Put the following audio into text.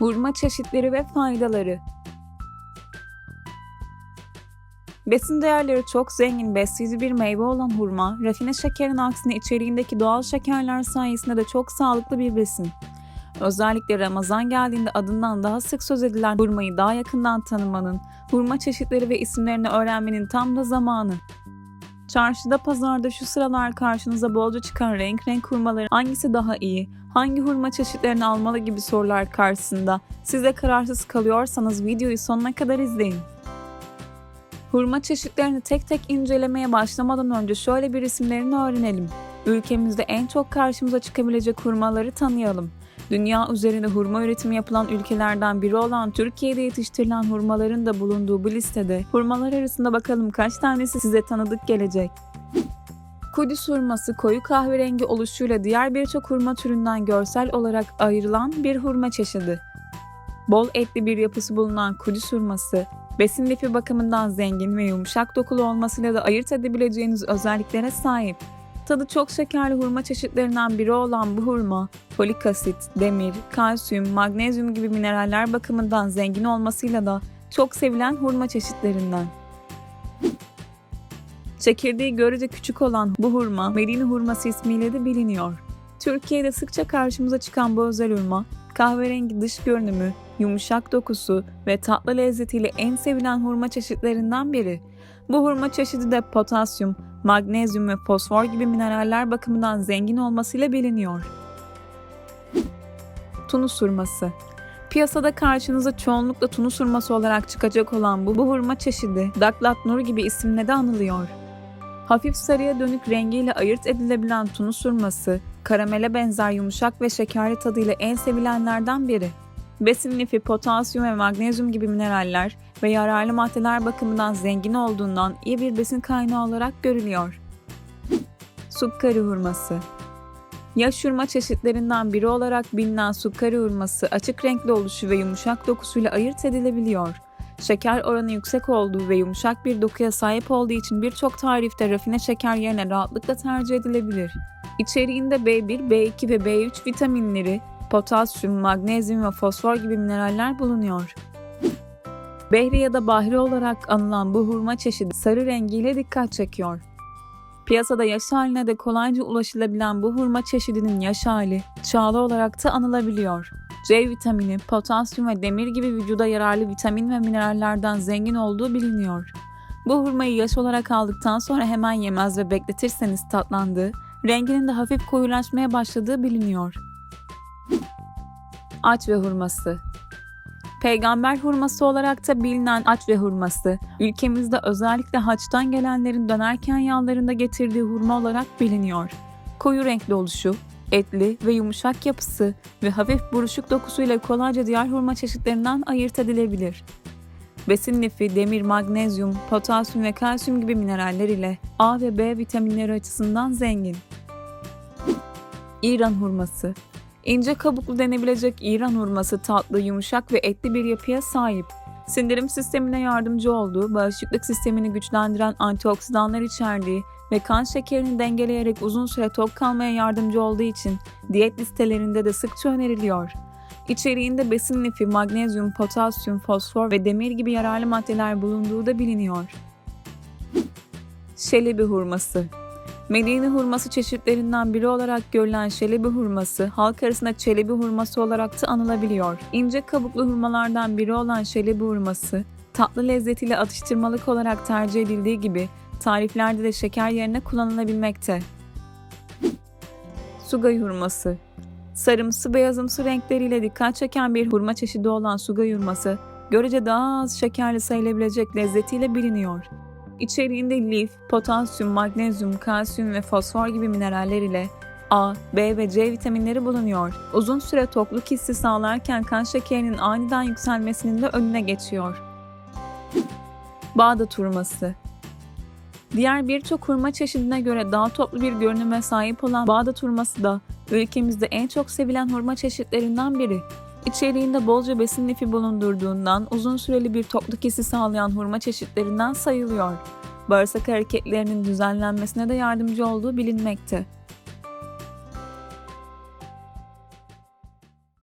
Hurma çeşitleri ve faydaları Besin değerleri çok zengin, besleyici bir meyve olan hurma, rafine şekerin aksine içeriğindeki doğal şekerler sayesinde de çok sağlıklı bir besin. Özellikle Ramazan geldiğinde adından daha sık söz edilen hurmayı daha yakından tanımanın, hurma çeşitleri ve isimlerini öğrenmenin tam da zamanı. Çarşıda, pazarda şu sıralar karşınıza bolca çıkan renk renk hurmaların hangisi daha iyi, hangi hurma çeşitlerini almalı gibi sorular karşısında siz de kararsız kalıyorsanız videoyu sonuna kadar izleyin. Hurma çeşitlerini tek tek incelemeye başlamadan önce şöyle bir isimlerini öğrenelim. Ülkemizde en çok karşımıza çıkabilecek hurmaları tanıyalım. Dünya üzerinde hurma üretimi yapılan ülkelerden biri olan Türkiye'de yetiştirilen hurmaların da bulunduğu bu listede hurmalar arasında bakalım kaç tanesi size tanıdık gelecek. Kudüs hurması koyu kahverengi oluşuyla diğer birçok hurma türünden görsel olarak ayrılan bir hurma çeşidi. Bol etli bir yapısı bulunan Kudüs hurması, besin lifi bakımından zengin ve yumuşak dokulu olmasıyla da ayırt edebileceğiniz özelliklere sahip. Tadı çok şekerli hurma çeşitlerinden biri olan bu hurma, folik asit, demir, kalsiyum, magnezyum gibi mineraller bakımından zengin olmasıyla da çok sevilen hurma çeşitlerinden. Çekirdeği görece küçük olan bu hurma, Medine hurması ismiyle de biliniyor. Türkiye'de sıkça karşımıza çıkan bu özel hurma, kahverengi dış görünümü, yumuşak dokusu ve tatlı lezzetiyle en sevilen hurma çeşitlerinden biri. Bu hurma çeşidi de potasyum, magnezyum ve fosfor gibi mineraller bakımından zengin olmasıyla biliniyor. Tunus hurması Piyasada karşınıza çoğunlukla Tunus hurması olarak çıkacak olan bu, bu hurma çeşidi Daklat Nur gibi isimle de anılıyor. Hafif sarıya dönük rengiyle ayırt edilebilen Tunus hurması, karamele benzer yumuşak ve şekerli tadıyla en sevilenlerden biri. Besin lifi, potasyum ve magnezyum gibi mineraller ve yararlı maddeler bakımından zengin olduğundan iyi bir besin kaynağı olarak görülüyor. Sukkari hurması Yaş hurma çeşitlerinden biri olarak bilinen sukkari hurması açık renkli oluşu ve yumuşak dokusuyla ayırt edilebiliyor. Şeker oranı yüksek olduğu ve yumuşak bir dokuya sahip olduğu için birçok tarifte rafine şeker yerine rahatlıkla tercih edilebilir. İçeriğinde B1, B2 ve B3 vitaminleri, potasyum, magnezyum ve fosfor gibi mineraller bulunuyor. Behri ya da bahri olarak anılan bu hurma çeşidi sarı rengiyle dikkat çekiyor. Piyasada yaş haline de kolayca ulaşılabilen bu hurma çeşidinin yaş hali, çağla olarak da anılabiliyor. C vitamini, potasyum ve demir gibi vücuda yararlı vitamin ve minerallerden zengin olduğu biliniyor. Bu hurmayı yaş olarak aldıktan sonra hemen yemez ve bekletirseniz tatlandığı, renginin de hafif koyulaşmaya başladığı biliniyor. Aç ve hurması Peygamber hurması olarak da bilinen aç ve hurması, ülkemizde özellikle haçtan gelenlerin dönerken yağlarında getirdiği hurma olarak biliniyor. Koyu renkli oluşu, etli ve yumuşak yapısı ve hafif buruşuk dokusuyla kolayca diğer hurma çeşitlerinden ayırt edilebilir. Besin lifi, demir, magnezyum, potasyum ve kalsiyum gibi mineraller ile A ve B vitaminleri açısından zengin. İran hurması İnce kabuklu denebilecek İran hurması tatlı, yumuşak ve etli bir yapıya sahip. Sindirim sistemine yardımcı olduğu, bağışıklık sistemini güçlendiren antioksidanlar içerdiği ve kan şekerini dengeleyerek uzun süre tok kalmaya yardımcı olduğu için diyet listelerinde de sıkça öneriliyor. İçeriğinde besin lifi, magnezyum, potasyum, fosfor ve demir gibi yararlı maddeler bulunduğu da biliniyor. Şelebi hurması Medine hurması çeşitlerinden biri olarak görülen şelebi hurması, halk arasında çelebi hurması olarak da anılabiliyor. İnce kabuklu hurmalardan biri olan şelebi hurması, tatlı lezzetiyle atıştırmalık olarak tercih edildiği gibi tariflerde de şeker yerine kullanılabilmekte. Sugay hurması Sarımsı beyazımsı renkleriyle dikkat çeken bir hurma çeşidi olan sugay hurması, görece daha az şekerli sayılabilecek lezzetiyle biliniyor. İçeriğinde lif, potasyum, magnezyum, kalsiyum ve fosfor gibi mineraller ile A, B ve C vitaminleri bulunuyor. Uzun süre tokluk hissi sağlarken kan şekerinin aniden yükselmesinin de önüne geçiyor. Bağdat hurması Diğer birçok hurma çeşidine göre daha toplu bir görünüme sahip olan Bağdat hurması da ülkemizde en çok sevilen hurma çeşitlerinden biri. İçeriğinde bolca besin lifi bulundurduğundan uzun süreli bir tokluk hissi sağlayan hurma çeşitlerinden sayılıyor. Bağırsak hareketlerinin düzenlenmesine de yardımcı olduğu bilinmekte.